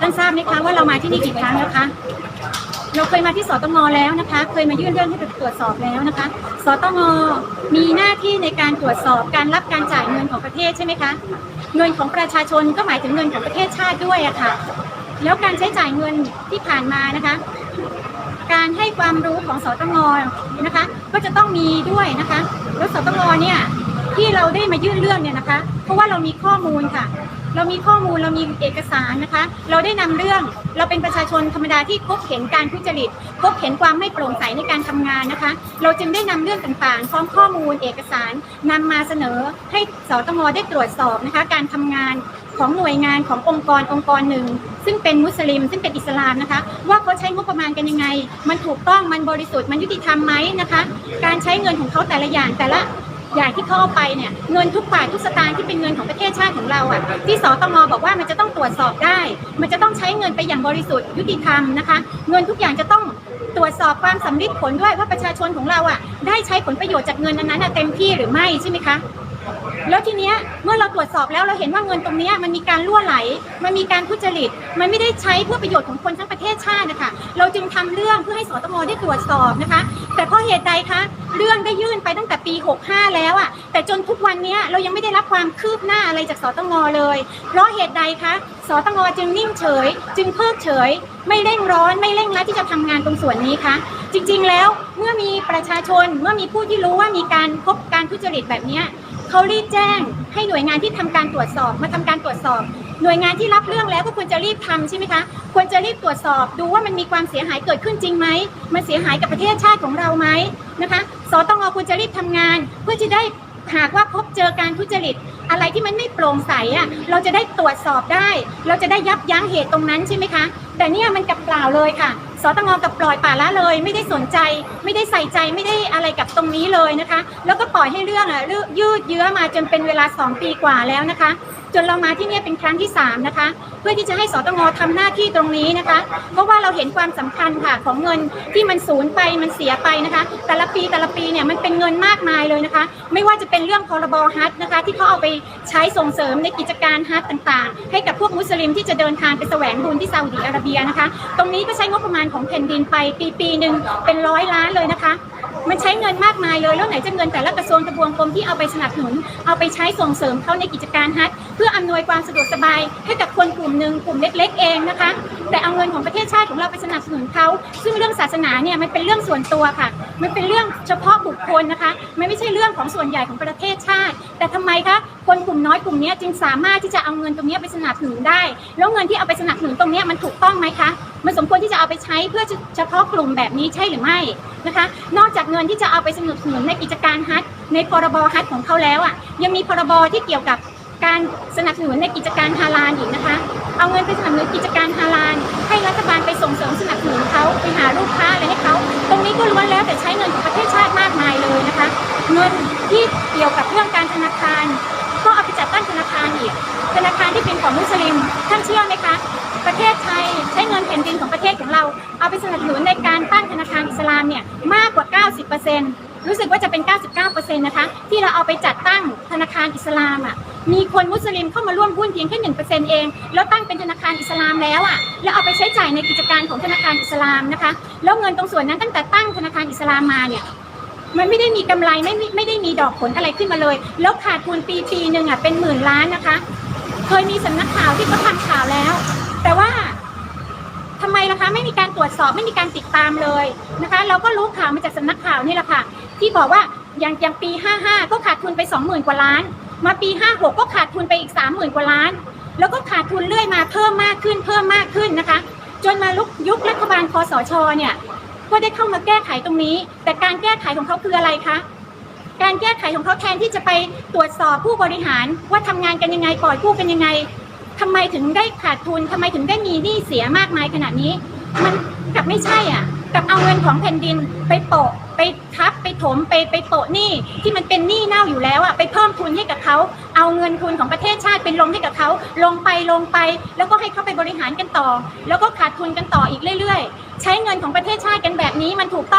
ท่านทราบไหมคะว่าเรามาที่นี่กี่ครั้งแล้วคะ เราเคยมาที่สตงแล้วนะคะ เคยมายื่นเรื่องให้ตรวจสอบแล้วนะคะ สตงมีหน้าที่ในการตรวจสอบการรับการจ่ายเงินของประเทศใช่ไหมคะ เงินของประชาชนก็หมายถึงเงินของประเทศชาติด้วยอะค่ะ แล้วการใช้จ่ายเงินที่ผ่านมานะคะ การให้ความรู้ของสตงนะคะ ก็จะต้องมีด้วยนะคะ แล้วสตงเนี่ยที่เราได้มายื่นเรื่องเนี่ยนะคะ เพราะว่าเรามีข้อมูลค่ะ เรามีข้อมูลเรามีเอกสารนะคะ เราได้นำเรื่องเราเป็นประชาชนธรรมดาที่พบเห็นการทุจริตพบเห็นความไม่โปร่งใสในการทำงานนะคะ เราจึงได้นำเรื่องต่างๆพร้อมข้อมูลเอกสารนำมาเสนอให้สตงได้ตรวจสอบนะคะ การทำงานของหน่วยงานขององค์กรองค์กรหนึ่ง ซึ่งเป็นมุสลิม ซึ่งเป็นอิสลามนะคะ ว่าเขาใช้งบประมาณกันยังไง มันถูกต้องมันบริสุทธิ์มันยุติธรรมไหมนะคะ การใช้เงินของเขาแต่ละอย่างแต่ละ อย่างที่เขาเอาไปเนี่ยเงินทุกบาททุกสตางค์ที่เป็นเงินของประเทศชาติของเราอะที่สตงบอกว่ามันจะต้องตรวจสอบได้ มันจะต้องใช้เงินไปอย่างบริสุทธิ์ยุติธรรมนะคะ เงินทุกอย่างจะต้อง ตรวจสอบความสำลิดผลด้วยว่าประชาชนของเราอะได้ใช้ผลประโยชน์จากเงินนั้นๆเต็มที่หรือไม่ใช่ไหมคะแล้วทีเนี้ยเมื่อเราตรวจสอบแล้วเราเห็นว่าเงินตรงนี้มันมีการล่วไหล มันมีการทุจริต มันไม่ได้ใช้เพื่อประโยชน์ของคนทั้งประเทศชาตินะคะเราจึงทำเรื่องเพื่อให้สตงได้ตรวจสอบนะคะ แต่เพราะเหตุใดคะเรื่องได้ยื่นไปตั้งแต่ปี 65 แล้วอะแต่จนทุกวันนี้เรายังไม่ได้รับความคืบหน้าอะไรจากสตงเลย เพราะเหตุใดคะ สตงจึงนิ่งเฉย จึงเพิกเฉย ไม่เร่งร้อนไม่เร่งรัดที่จะทำงานตรงส่วนนี้คะจริงๆแล้วเมื่อมีประชาชนเมื่อมีผู้ที่รู้ว่ามีการพบการทุจริตแบบนี้เขารีบแจ้งให้หน่วยงานที่ทำการตรวจสอบมาทำการตรวจสอบ หน่วยงานที่รับเรื่องแล้วก็ควรจะรีบทำใช่ไหมคะควรจะรีบตรวจสอบดูว่ามันมีความเสียหายเกิดขึ้นจริงไหมมันเสียหายกับประเทศชาติของเราไหมนะคะสตงควรจะรีบทำงานเพื่อจะได้ หากว่าพบเจอการทุจริตอะไรที่มันไม่โปร่งใสอะเราจะได้ตรวจสอบได้ เราจะได้ยับยั้งเหตุตรงนั้นใช่ไหมคะ แต่เนี่ยมันกลับเปล่าเลยค่ะสตงกับปล่อยป่าละเลย ไม่ได้สนใจ ไม่ได้ใส่ใจไม่ได้อะไรกับตรงนี้เลยนะคะ แล้วก็ปล่อยให้เรื่องอะยืดเยื้อมาจนเป็นเวลา 2 ปีกว่าแล้วนะคะ จนเรามาที่เนี่ยเป็นครั้งที่ 3 นะคะ เพื่อที่จะให้สตงทำหน้าที่ตรงนี้นะคะ เพราะว่าเราเห็นความสำคัญค่ะของเงินที่มันสูญไปมันเสียไปนะคะ แต่ละปีแต่ละปีเนี่ยมันเป็นเงินมากมายเลยนะคะ ไม่ว่าจะเป็นเรื่องพรบฮัทนะคะ ที่เขาเอาไปใช้ส่งเสริมในกิจการฮัทต่างๆ ให้กับพวกมุสลิมที่จะเดินทางไปแสวงบุญที่ซาอุดิอาระเบียนะคะ ตรงนี้ก็ใช้งบประมาณของแผ่นดินไปปีปีหนึ่งเป็นร้อยล้านเลยนะคะ มันใช้เงินมากมายเลยแล้วไหนจะเงินแต่ละกระทรวงทบวงกรมที่เอาไปสนับสนุน เอาไปใช้ส่งเสริมเขาในกิจการฮัทเพื่ออำนวยความสะดวกสบายให้กับคนกลุ่มหนึ่งกลุ่มเล็ก ๆ เองนะคะ แต่เอาเงินของประเทศชาติของเราไปสนับสนุนเขาซึ่งเรื่องศาสนาเนี่ยมันเป็นเรื่องส่วนตัวค่ะ มันเป็นเรื่องเฉพาะบุคคลนะคะมันไม่ใช่เรื่องของส่วนใหญ่ของประเทศชาติ แต่ทำไมคะคนกลุ่มน้อยกลุ่มนี้จึงสามารถที่จะเอาเงินตรงเนี้ยไปสนับสนุนได้ แล้วเงินที่เอาไปสนับสนุนตรงเนี้ยมันถูกต้องไหมคะ มันสมควรที่จะเอาไปใช้เพื่อเฉพาะกลุ่มแบบนี้ใช่หรือไม่นะคะ นอกจากเงินที่จะเอาไปสนับสนุนในกิจการฮัทในพรบฮัทของเขาแล้วอะยังมีพรบที่เกี่ยวกับการสนับสนุนในกิจการฮาลาลอีกนะคะ เอาเงินไปสนับสนุนกิจการฮาลาลให้รัฐบาลไปส่งเสริมสนับสนุนเขาไปหาลูกค้าอะไรให้เขาตรงนี้ก็ล้วนแล้วแต่ใช้เงินของประเทศชาติมากมายเลยนะคะ เงินที่เกี่ยวกับเรื่องการธนาคาร ก็เอาไปจัดตั้งธนาคารอีก ธนาคารที่เป็นของมุสลิมท่านเชื่อไหมคะ ประเทศไทยใช้เงินแผ่นดินของประเทศของเรา เอาไปสนับสนุนในการตั้งธนาคารอิสลามเนี่ยมากกว่า 90%รู้สึกว่าจะเป็น 99%นะคะที่เราเอาไปจัดตั้งธนาคารอิสลามอะมีคนมุสลิมเข้ามาร่วมหุ้นเพียงแค่1%เปอร์เซ็นต์เอง แล้วตั้งเป็นธนาคารอิสลามแล้วอะแล้วเอาไปใช้จ่ายในกิจการของธนาคารอิสลามนะคะ แล้วเงินตรงส่วนนั้นตั้งแต่ตั้งธนาคารอิสลามมาเนี่ยมันไม่ได้มีกำไรไม่ไม่ได้มีดอกผลอะไรขึ้นมาเลย แล้วขาดทุนปีปีหนึ่งอะเป็นหมื่นล้านนะคะ เคยมีสำนักข่าวที่เขาทำข่าวแล้ว แต่ว่าทำไมล่ะคะไม่มีการตรวจสอบไม่มีการติดตามเลยนะคะ เราก็รู้ข่าวมาจากสำนักข่าวนี่แหละค่ะ ที่บอกว่าอย่างอย่างปี 55 ก็ขาดทุนไป 20,000 กว่าล้าน มาปี 56 ก็ขาดทุนไปอีก 30,000 กว่าล้าน แล้วก็ขาดทุนเรื่อยมาเพิ่มมากขึ้นเพิ่มมากขึ้นนะคะ จนมาลุกยุครัฐบาลคอสชเนี่ยก็ได้เข้ามาแก้ไขตรงนี้ แต่การแก้ไขของเขาคืออะไรคะการแก้ไขของเขาแทนที่จะไปตรวจสอบผู้บริหารว่าทำงานกันยังไงปล่อยกู้กันยังไง ทำไมถึงได้ขาดทุนทำไมถึงได้มีหนี้เสียมากมายขนาดนี้ มันกลับไม่ใช่อะกลับเอาเงินของแผ่นดินไปโปะไปทับไปถมไปไปโปะหนี้ที่มันเป็นหนี้เน่าอยู่แล้วอะไปเพิ่มทุนให้กับเขาเอาเงินทุนของประเทศชาติเป็นลงให้กับเขาลงไปลงไป แล้วก็ให้เขาไปบริหารกันต่อ แล้วก็ขาดทุนกันต่ออีกเรื่อย ๆ ใช้เงินของประเทศชาติกันแบบนี้มันถูกต้อง